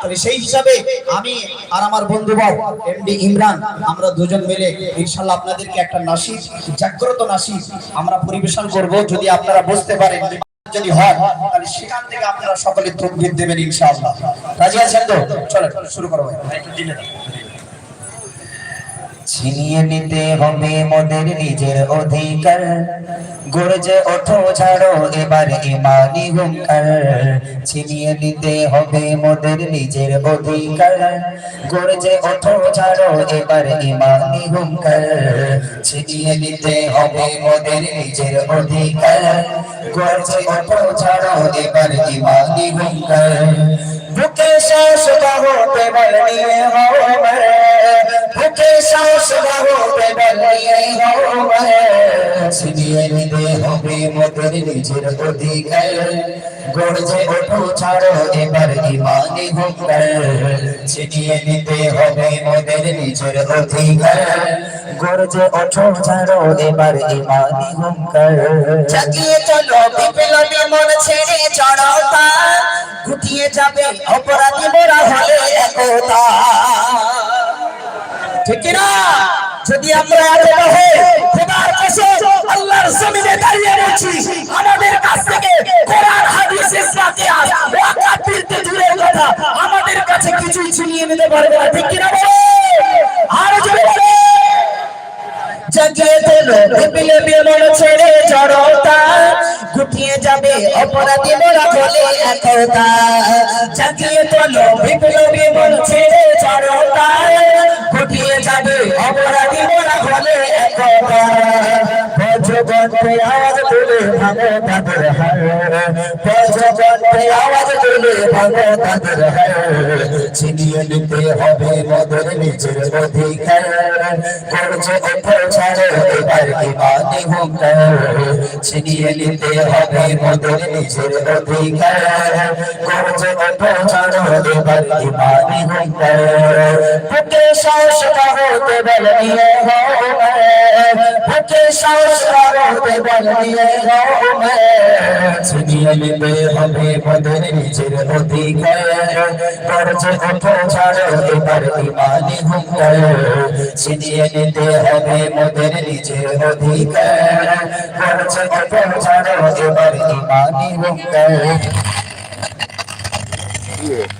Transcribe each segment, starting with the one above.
আমরা সেই হিসাবে আমি আর আমার বন্ধু বাব ইমরান, আমরা দুজন মিলে ইনশাআল্লাহ আপনাদেরকে একটা নাসিদ জাগ্রত নাসিদ আমরা পরিবেশন করব, যদি আপনারা বুঝতে পারেন। যদি হয়, তাহলে সেখান থেকে আপনারা সকলে তকবীর দেবেন ইনশাআল্লাহ। রাজি আছেন তো? চলেন, শুরু করো ভাই। দাও। ছিনিয়ে নিতে হবে মোদের নিজের অধিকার। গর্জে ওঠো, ছাড়ো, এবার ইমানি হুঙ্কার। ছিনিয়ে নিতে হবে মোদের নিজের অধিকার। গর্জে ওঠো, ছাড়ো, এবার ইমানি হুঙ্কার। ছিনিয়ে নিতে হবে মোদের নিজের অধিকার। গর্জে ওঠো, ছাড়ো, এবার ইমানি হুঙ্কার। বুকে শেষ বাহুতে বল নিয়ে হবে। বুকে শেষ বাহুতে বল নিয়ে হবে। ছিনিয়ে নিতে হবে মোদের নিজের অধিকার। গড়ছে ওঠো, ছাড়ো, এবার ইমানি হুঙ্কার ছিনিয়ে নিতে হবে মোদের নিজের অধিকার। গড়ছে ওঠো, ছাড়ো, এবার ইমানি হুঙ্কার জাগিয়ে চলো, বিপ্লবী মন ছেড়ে জড়তা গুটিয়ে যাবে অপরাধী মোরা হলে একতা ঠিক না যদি আমরা একতা হই খোদার কসম আল্লাহর জমিনে দাঁড়িয়ে রয়েছি আমাদের কাছ থেকে কোরআন হাদিস ইসলাম কিয়াস ওয়াকাত বিলতে দূরের কথা আমাদের কাছে কিছুই ছিনিয়ে নিতে পারবে না ঠিক কিনা? বলো আর জোরে বলো জাগিয়ে তোলো বিপ্লবী মন ছেড়ে জড়তা। গুটিয়ে যাবে অপরাধী মোরা হলে একতা। জাগিয়ে তোলো বিপ্লবী মন ছেড়ে জড়তা। গুটিয়ে যাবে অপরাধী মোরা হলে একতা। বজ্রকণ্ঠে আওয়াজ তুলে ভাঙো তাদের হায়। বজ্রকণ্ঠে আওয়াজ ভাঙো তাদের ছিনিয়ে নিতে হবে মদের নিজের অধিকার করছে ছাড়ো এবার ইমানি হুঙ্কার ছিনিয়ে নিতে হবে মদের নিজের অধিকার করছে ছাড়ো এবার ইমানি হুঙ্কার বুকে সাহস হতে বল নিয়ে হবে ছিনিয়ে নিতে হবে মদের নিজের অধিকার করছে ওঠো ছাড়ো এবার ইমানি হুঙ্কার ছিনিয়ে নিতে হবে মোদের নিজের অধিকার করছে ওঠো ছাড়ো এবার ইমানি হুঙ্কার মাদ্রাসার মসজিদ, আরে আল্লাহর ঘর, কাবা, বাইতুল্লাহ শরীফ,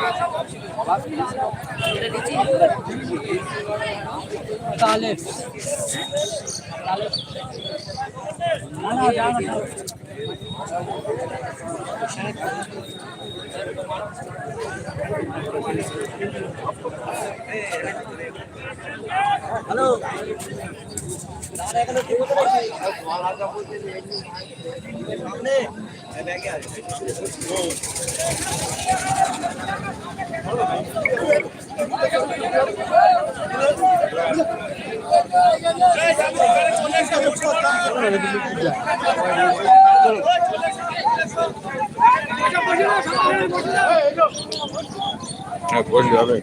রক্ষা করেছিল কি করে? ইয়াটা আমি চিনাই তো এই করেছিল না? যারা É, pode olhar, velho.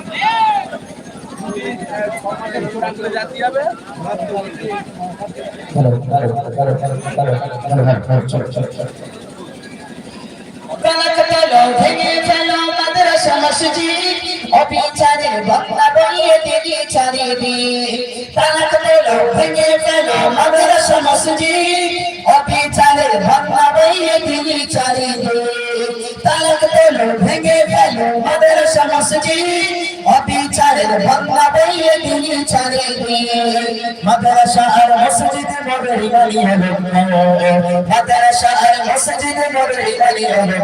অবিচারের বাংলা বলিয়ে দিদি চারিদিক ফলক তোলো ভেঙে ফেলো মাদ্রাসা মসজিদ অবিচারের বাংলা বলিয়ে দিদি চারিদিক ফলক তোলো ভেঙে ফেলো মাদ্রাসা মসজিদ অবিচারের বাংলা বলিয়ে দিদি চারিদিক মাদ্রাসা আর মসজিদ মগরি গলি হলো মাদ্রাসা আর মসজিদ মগরি গলি হলো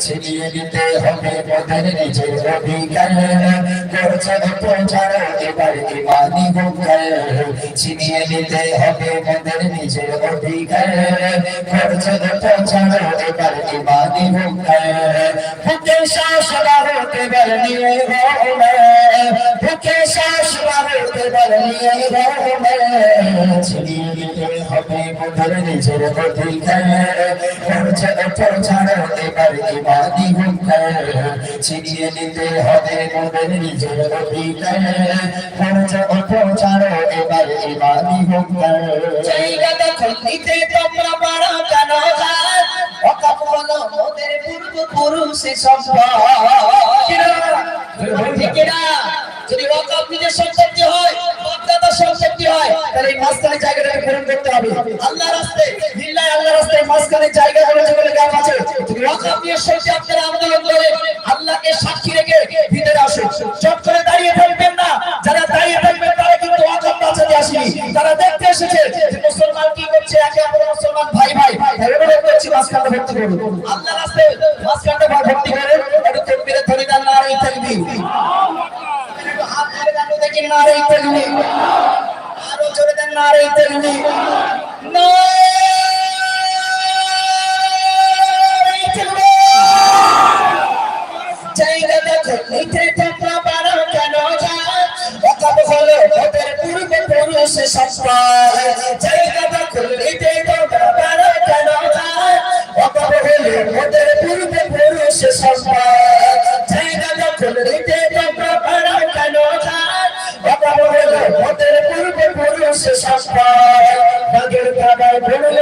ছিনিয়ে নিতে হবে মোদের নিজের অধিকার। করছে প্রচার এবার ইমানি হুঙ্কার। ছিনিয়ে নিতে হবে মোদের নিজের অধিকার। করছে প্রচার এবার ইমানি হুঙ্কার। বুকে সদা হতে বার নিয়ে বুকে শ্বাস বাড়তে নিয়ে রোমে ছিনিয়ে হবে মোদের নিজের অধিকার। করছে প্রচার এবার ইমানি হুঙ্কার। ছিনিয়ে নিতে হবে মোদের নিজের অধিকার। করছে প্রচার এবার ইমানি হুঙ্কার। জায়গা দখল নিতে তোমরা পারো কেন? অকাপ হলো মোদের পূর্বপুরুষের সম্পদ। ঠিক না যদি ওয়াকফ নিজের সম্পত্তি হয় বাপদাদার সম্পত্তি হয়, তাহলে এই মাঝখানে জায়গাটাকে পূরণ করতে হবে। আল্লাহ রাস্তায় লিল্লাহ আল্লাহ রাস্তায় মাঝখানে জায়গা করে যেগুলো গাছ আছে, যদি ওয়াকফ নিয়ে সত্যি আপনারা আন্দোলন করে আল্লাহকে সাক্ষী রেখে ভিতরে আসুন। চট করে দাঁড়িয়ে থাকবেন না। যারা দাঁড়িয়ে থাকবেন, তারা কিন্তু ওয়াকফ বাঁচাতে আসেনি। তারা দেখতে এসেছে যে মুসলমান কি করছে, একে অপরের মুসলমান ভাই ভাই এবারে করছি মাঝখানে ভর্তি করুন। আল্লাহ রাস্তায় মাঝখানে ভর্তি করে একটু তকবীরে ধরে দেন না এই তাকবীর। ধরে দেন দেখি না আর জোরে দেন না আর এই তাকবীর নারায়ে তাকবীর জায়গা দেখো নিতে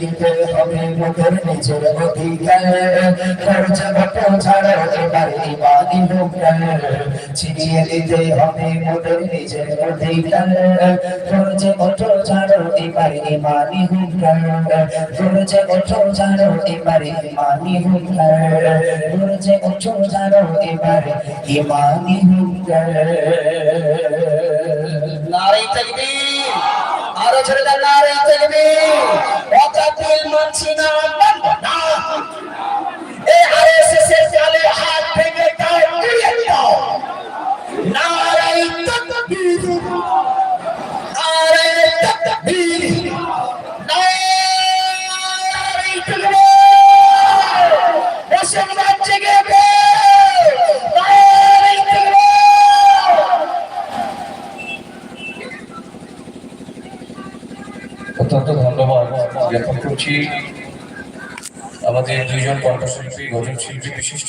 নিতে হবে ওদের নিজের অধিকার। করছে ওঠো ছাড়ো এবার ইমানি হুঙ্কার। ছিনিয়ে নিতে হবে মোদের নিজের অধিকার। করছে ওঠো ছাড়ো এবার ইমানি হুঙ্কার। করছে ওঠো ছাড়ো এবার ইমানি হুঙ্কার। করছে ওঠো ছাড়ো এবার ইমানি হুঙ্কার। নারী তাকবীর। আরও ছেড়ে দেন নারী তাকবীর ওয়াকাতিল মানছি না।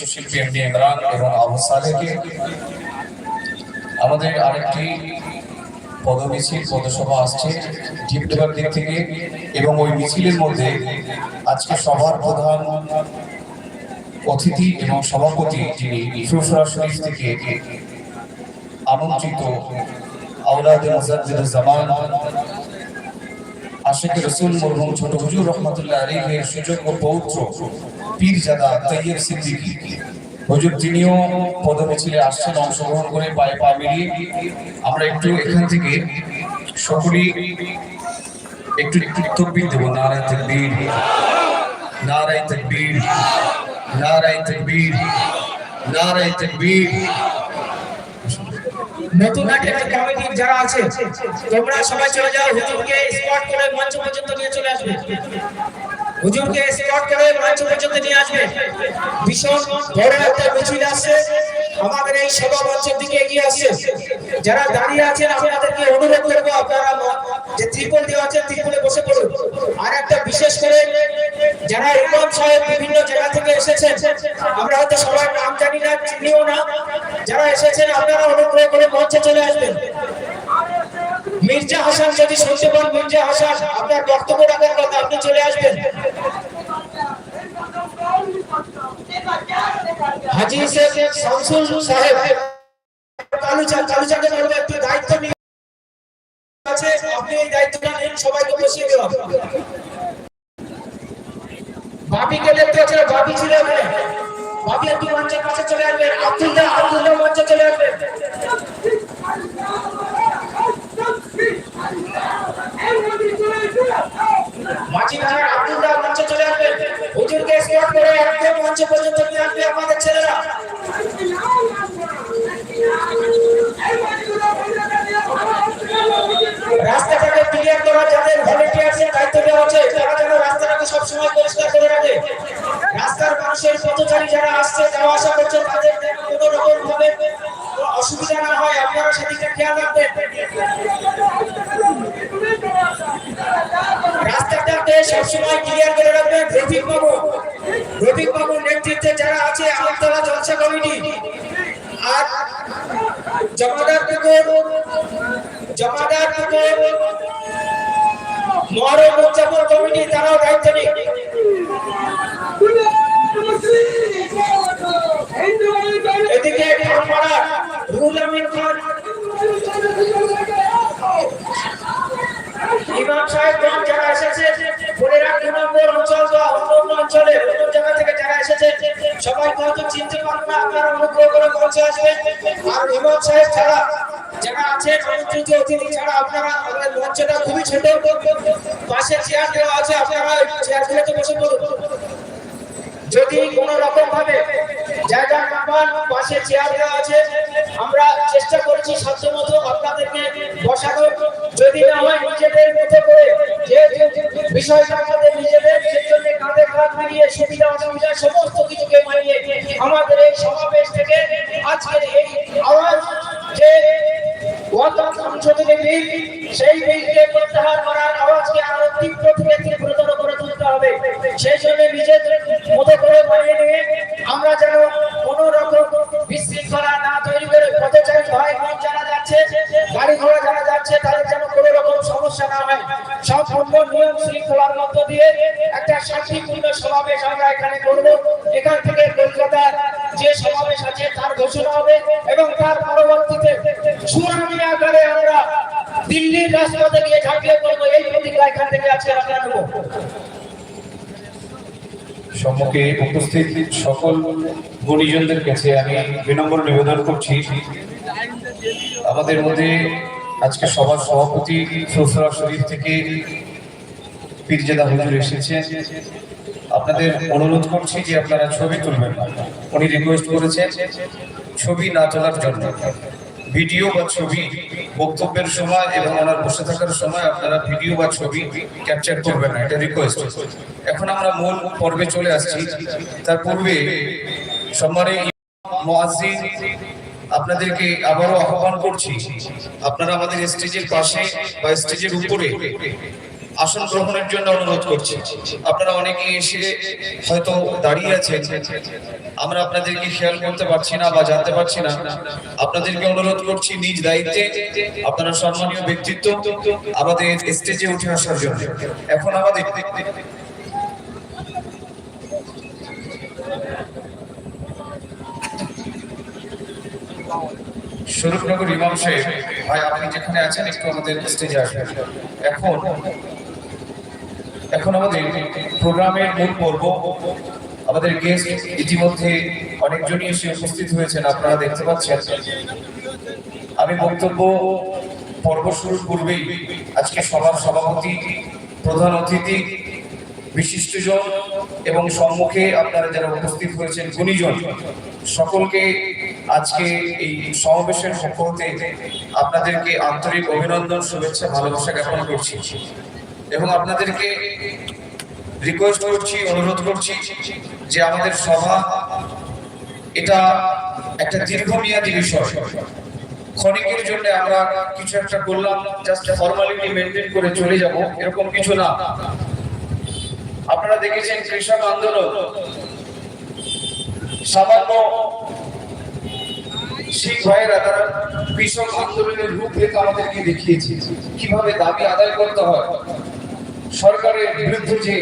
শিল্পী বিশিষ্ট শিল্পী এমডি ইমরান এবং আবু সালেহকে আমাদের আরেকটি আসছে দিক থেকে এবং ওই মিছিলের মধ্যে আজকে সভার প্রধান অতিথি এবং সভাপতি যিনি ফুরফুরা শরীফ থেকে আমন্ত্রিত আশেখ রসুল মরহুম ছোট হুজুর রহমতুল্লাহ আলীর সুযোগ্য পৌত্র পীরজাদা তৈয়ব সিদ্দিকী। হুজুর, তিনিও পদমিছিলে আসছেন, অংশগ্রহণ করে পায়ে পা মিলিয়ে। আমরা একটু এখান থেকে সকলেই একটু একটু তকবির দেবো নারায় তকবীর নারায় তকবীর নারায় তকবীর নারায় তকবীর। নতুন কমিটি যারা আছে, তোমরা সবাই চলে যাও, হুজুরকে স্পট করে মঞ্চ পর্যন্ত নিয়ে চলে আসবে। হুজুরকে স্পট করে মঞ্চ পর্যন্ত নিয়ে আসবে। ভীষণ বড় একটা মিছিল আসছে। আমাদের এই সভা মঞ্চের দিকে এগিয়ে আসছে। যারা দাঁড়িয়ে আছেন, আপনাদেরকে অনুরোধ করব আপনারা যে ত্রিপল দেওয়া আছে, ত্রিপলে বসে পড়ুন। আর একটা বিশেষ করে যারা ইমাম সাহেব বিভিন্ন জায়গা থেকে এসেছেন, আমরা হয়তো সবার নাম জানি না, চিনিও না। যারা এসেছেন, আপনারা অনুগ্রহ করে মঞ্চে চলে আসবেন। মির্জা হাসান যদি শুনতে পান, মির্জা হাসান, আপনার বক্তব্য রাখার কথা আপনি চলে আসবেন। হাজি শামসুল সাহেব দায়িত্ব নিয়ে আপনি দায়িত্বটা সবাইকে দেখতে মঞ্চের চলে আব্দুল্লাহ আব্দুল্লাহ মঞ্চে চলে আসবেন। মাঝি ভাই আব্দুল্লাহ মঞ্চে চলে আসবেন হুজুরকে স্পট করে একদম মঞ্চ পর্যন্ত নিয়ে আসবে আমাদের ছেলেরা। রাস্তাটাকে ক্লিয়ার রাস্তার মানুষের পথচারী যারা আসছে যাওয়া আসা করছে সবসময় ক্লিয়ার করে রাখবেন, রফিক বাবু। রফিক বাবুর নেতৃত্বে যারা আছে, আমতলা জলসা কমিটি। আর জমাদার পুকুর জমাদার পুকুর মহারণ উদযাপন কমিটি, তারাও দায়িত্ব নিক। সবাইকে হয়তো চিনতে পারব না, আপনারা অনুগ্রহ করে মঞ্চে আসবেন। আর ইমাম সাহেব ছাড়া, যারা আছেন আমন্ত্রিত অতিথি ছাড়া আপনারা আমাদের মঞ্চটা খুবই ছোট। পাশে চেয়ার দেওয়া আছে, আপনারা চেয়ারগুলোতে বসে পড়ুন। যদি কোন রকম ভাবে জায়গা না পান পাশে চেয়ার দেওয়া আছে, আমরা চেষ্টা করছি সাধ্যমতো আপনাদেরকে বসানোর। যদি না হয় নিজেদের মতো করে, যে বিষয়টা আমাদের নিজেদের কাঁধে কাঁধ মিলিয়ে সুবিধা অসুবিধা সমস্ত কিছুকে মানিয়ে আমাদের এই সমাবেশ থেকে আজকের এই আওয়াজ যে সেই বিলকে প্রত্যাহার করার আওয়াজকে আরও তীব্র থেকে তীব্রতর করে তুলতে হবে। সেই জন্য নিজেদের মতো করে বানিয়ে নিয়ে আমরা যেন কোন রকম বিশৃঙ্খলা না তৈরি করে পথচারী ভাই বোন যারা যাচ্ছে, গাড়ি ঘোড়া যারা যাচ্ছে, তাদের যেন কোনো রকম সমস্যা না হয়। সম্পূর্ণ নিয়ম শৃঙ্খলার মধ্য দিয়ে সমাবেশ আমরা এখানে করব। এখান থেকে কলকাতার যে সমাবেশ আছে তার ঘোষণা হবে এবং তার পরবর্তীতে সুনামি আকারে আমরা দিল্লির রাজপথে গিয়ে ঝাঁপিয়ে পড়ব। এই প্রতিজ্ঞা এখান থেকে আজকে আমরা নেব। সম্মুখে উপস্থিত সকল গুণীজনদের কাছে আমি বিনম্র নিবেদন করছি। আমাদের মধ্যে আজকে সবার সভাপতি ফুরফুরা শরীফ থেকে পীরজাদা হুজুর এসেছেন। আপনাদের অনুরোধ করছি যে আপনারা ছবি তুলবেন উনি রিকোয়েস্ট করেছেন ছবি না তোলার জন্য। ভিডিও বা ছবি বক্তব্যের সময় এবং ওনার বসে থাকার সময় আপনারা ভিডিও বা ছবি ক্যাপচার করবেন না, এটা রিকোয়েস্ট এখন আমরা মূল পর্বে চলে আসছি। তার পূর্বে সম্মানে আপনাদেরকে আবারও আহ্বান করছি, আপনারা আমাদের স্টেজের পাশে বা স্টেজের উপরে আসন গ্রহণের জন্য অনুরোধ করছি। আপনারা অনেকে এসে হয়তো দাঁড়িয়ে আছেন। আমরা আপনাদেরকে খেয়াল করতে পারছি না বা জানতে পারছি না। আপনাদেরকে অনুরোধ করছি নিজ দায়িত্বে আপনারা সম্মানীয় ব্যক্তিত্ব আমাদের স্টেজে উঠে আসার জন্য। এখন আমাদের স্বরূপনগর ইমাম সাহেব, ভাই, আপনি যেখানে আছেন, একটু আমাদের স্টেজে আসবেন। এখন এখন আমাদের প্রোগ্রামের মূল পর্ব, আমাদের গেস্ট ইতিমধ্যে অনেকজনই এসে উপস্থিত হয়েছেন, আপনারা দেখতে পাচ্ছেন। আমি বক্তব্য পর্ব শুরুর পূর্বেই আজকে সভার সভাপতি, প্রধান অতিথি, বিশিষ্টজন এবং সম্মুখে আপনারা যারা উপস্থিত হয়েছেন, গুণীজন, সকলকে আজকে এই সমাবেশের পক্ষ আপনাদেরকে আন্তরিক অভিনন্দন, শুভেচ্ছা, ভালোবাসা জ্ঞাপন করছি। এবং আপনাদেরকে রিকোয়েস্ট করছি, অনুরোধ করছি যে আমাদের সভা, এটা একটা দীর্ঘমেয়াদী বিষয়। ক্ষণিকের জন্য আমরা কিছু একটা করলাম জাস্ট ফর্মালিটি মেনটেন করে চলে যাব, এরকম কিছু না। আপনারা দেখেছেন কৃষক আন্দোলন। সামান্য শিখ ভাইয়েরা, তারা কৃষক আন্দোলনের রূপরেখা আমাদেরকে দেখিয়েছে। কীভাবে দাবি আদায় করতে হয়? সরকারের বিরুদ্ধে যে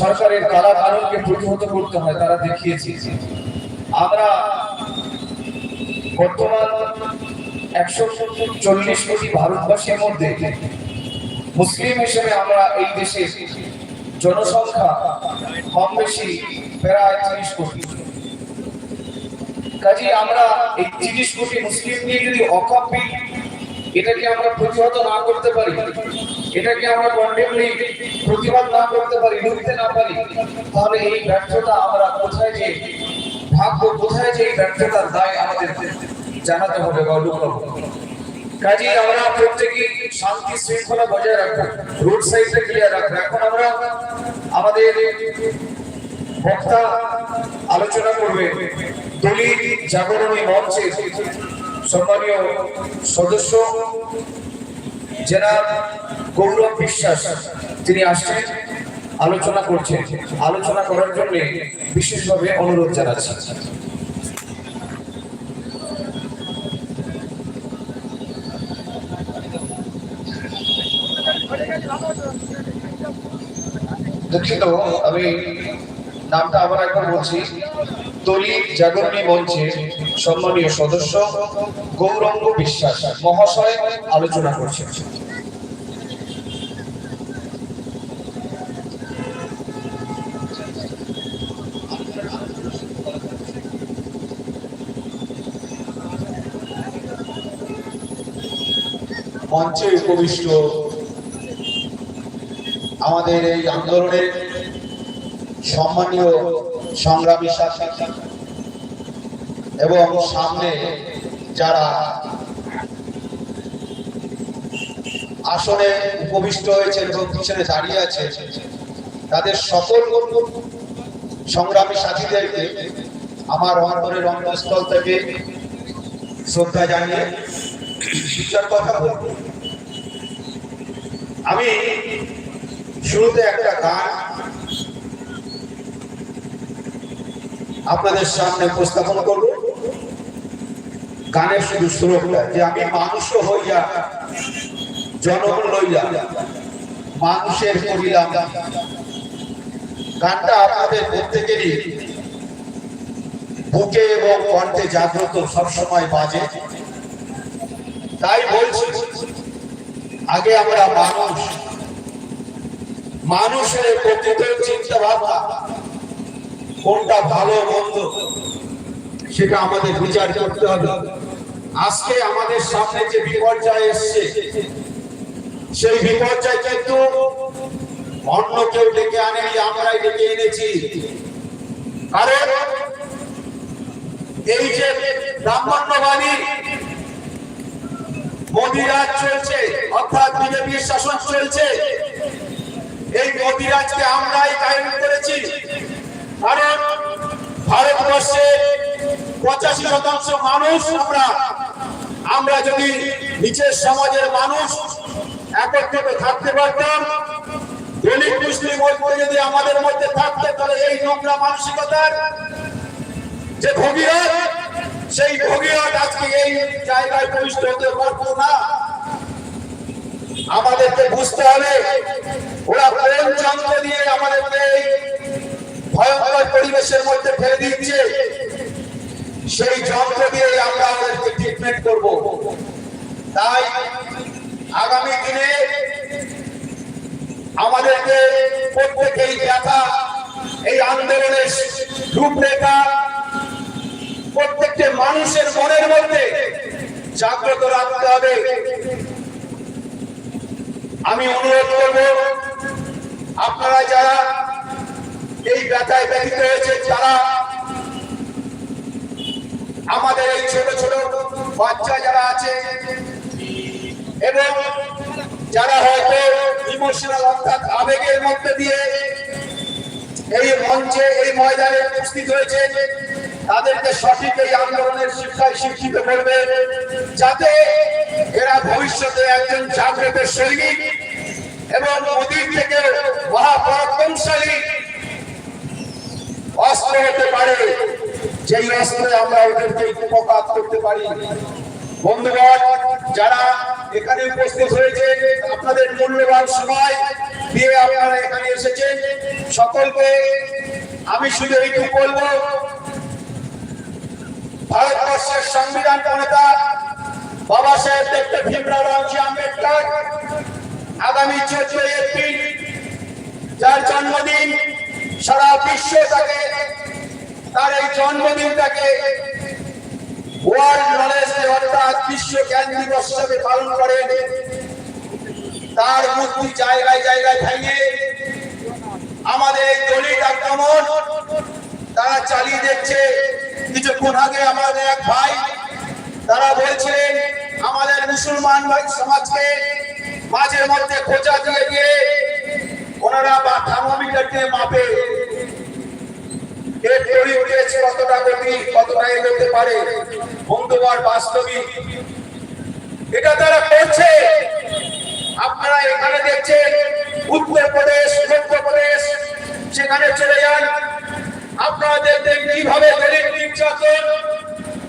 সরকারের কালা কানুনকে প্রতিহত করতে হয়, তারা দেখিয়েছে। আমরা বর্তমান একশো চল্লিশ কোটি ভারতবাসীর মধ্যে মুসলিম হিসেবে আমরা এই দেশে জনসংখ্যা কম বেশি প্রায় তিরিশ কোটি। কাজে আমরা এই তিরিশ কোটি মুসলিম নিয়ে যদি অকাপি এটাকে আমরা প্রতিহত না করতে পারি এটাকে আমরা কন্টেমলি প্রতিবাদ না করতে পারি রুখতে না পারি, তাহলে এই ব্যর্থতা আমরা কোথায় যে ভাগ্য কোথায় যে এই ব্যর্থতার দায় আমাদের জানাতে হবে বা লুকাবো। কাজে আমরা প্রত্যেকে শান্তি শৃঙ্খলা বজায় রাখব রোড সাইডটা ক্লিয়ার রাখব। এখন আমরা আমাদের বক্তা আলোচনা করবে দলিত জাগরণী মঞ্চের সম্মানীয় সদস্য, জেনাব গৌরব বিশ্বাস তিনি আসছেন, আলোচনা করছেন। আলোচনা করার জন্য বিশেষভাবে অনুরোধ জানাচ্ছি। দুঃখিত, আমি নামটা আবার একবার বলছি। দলিত জাগরণী মঞ্চে সম্মানীয় সদস্য গৌরঙ্গ বিশ্বাস, মহাশয় আলোচনা করছেন। মঞ্চে উপবিষ্ট আমাদের এই আন্দোলনের সম্মানীয় সংগ্রামী শাসক এবং সামনে যারা আসনে উপবিষ্ট হয়েছে এবং পিছনে দাঁড়িয়ে আছে, তাদের সকল সংগ্রামী সাথীদেরকে আমার অন্তরের অন্তঃস্থল থেকে শ্রদ্ধা জানিয়ে বিচার কথা বলব। আমি শুরুতে একটা গান আপনাদের সামনে উপস্থাপন করব। গানের শুধু সুরটা যে আমি মানুষ হইয়া জনম লইয়া, মানুষের করিলাম গানটা আপনাদের প্রত্যেকেরই বুকে এবং কণ্ঠে জাগ্রত, সবসময় বাজে। তাই বলছি, আগে আমরা মানুষ, মানুষের প্রকৃত চিন্তা ভাবনা কোনটা ভালো, মন্দ, সেটা আমাদের বিচার করতে হবে। আজকে আমাদের সামনে যে বিপর্যয় এসছে, সেই বিপর্যয় কিন্তু অন্য কেউ ডেকে আনেনি, আমরাই ডেকে এনেছি। কারণ এই যে ব্রাহ্মণ্যবাদী মোদিরাজ চলছে, অর্থাৎ বিজেপির শাসন চলছে। এই মোদিরাজকে আমরাই কায়েম করেছি। কারণ ভারতবর্ষে পঁচাশি শতাংশ মানুষ আমরা। আমরা যদি নিচের সমাজের মানুষ একত্রিত থাকতে পারতাম, দলিত মুসলিম ঐক্য যদি আমাদের মধ্যে থাকতো, তাহলে এই নোংরা মানসিকতার যে ভগীরথ সেই ভগীরথ আজকে এই জায়গায় প্রবিষ্ট হতে পারতো না। আমাদেরকে বুঝতে হবে, ওরা কোন যন্ত্র দিয়ে আমাদেরকে ভয়ঙ্কর পরিবেশের মধ্যে ফেলে দিচ্ছে। সেই যন্ত্র দিয়ে আমরা আমাদেরকে ট্রিটমেন্ট করব। তাই আগামী দিনে আমাদেরকে প্রত্যেকেই ব্যথা, এই আন্দোলনের রূপরেখা প্রত্যেকটি মানুষের মনের মধ্যে জাগ্রত রাখতে হবে। আমি অনুরোধ করব, আপনারা যারা এই ব্যথায় ব্যথিত হয়েছে, যারা আমাদের এই ছোট ছোট বাচ্চা যারা আছে, এবং যারা হয়তো ইমোশনাল অর্থাৎ আবেগের মধ্যে দিয়ে এই মঞ্চে, এই ময়দানে উপস্থিত হয়েছে তাদেরকে সঠিক এই আন্দোলনের শিক্ষায় শিক্ষিত করবে, যাতে এরা ভবিষ্যতে একজন জাগ্রত সৈনিক এবং মোদীর থেকে মহাপরাক্রমশালী অস্ত্র হতে পারে। যেই অস্ত্রে আমরা ওদেরকে উপকার করতে পারি। বন্ধুগণ, যারা এখানে উপস্থিত হয়েছে, আপনাদের মূল্যবান সময় দিয়ে আপনারা এখানে এসেছেন। সকলকে আমি শুধু এইটুকু বলব ভারতবর্ষের সংবিধান প্রণেতা বাবা সাহেব ডক্টর ভীমরাও রামজি আম্বেদকর। আগামী চোদ্দই এপ্রিল, যার জন্মদিন সারা বিশ্ব তাকে তার এই জন্মদিনটাকে ওয়ার্ল্ড নলেজ ডে অর্থাৎ বিশ্ব জ্ঞান দিবস হিসেবে পালন করেন তার মূর্তি জায়গায় জায়গায় ভেঙে আমাদের দলিত আক্রমণ তারা চালিয়ে দিচ্ছে কিছুক্ষণ আগে আমাদের এক ভাই, তারা বলছিলেন, আমাদের মুসলমান ভাই সমাজকে মাঝে মধ্যে খোঁজা দিয়ে দিয়ে ওনারা বা থার্মোমিটার দিয়ে মাপে কতটা কতটা পারে বন্ধুবার বাস্তবিক। এটা তারা করছে। আপনারা এখানে দেখছেন, উত্তরপ্রদেশ, মধ্যপ্রদেশ, সেখানে চলে যান। আপনারা কীভাবে নির্যাতন?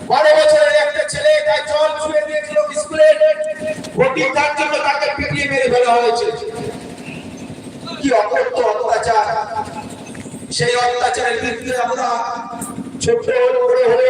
বারো বছরের একটা ছেলে তার জল ছুঁয়ে দিয়েছিল স্কুলে। তার জন্য তাকে পিটিয়ে মেরে ফেলা হয়েছে। কি অত্যাচার। সেই অত্যাচারের বিরুদ্ধে আমরা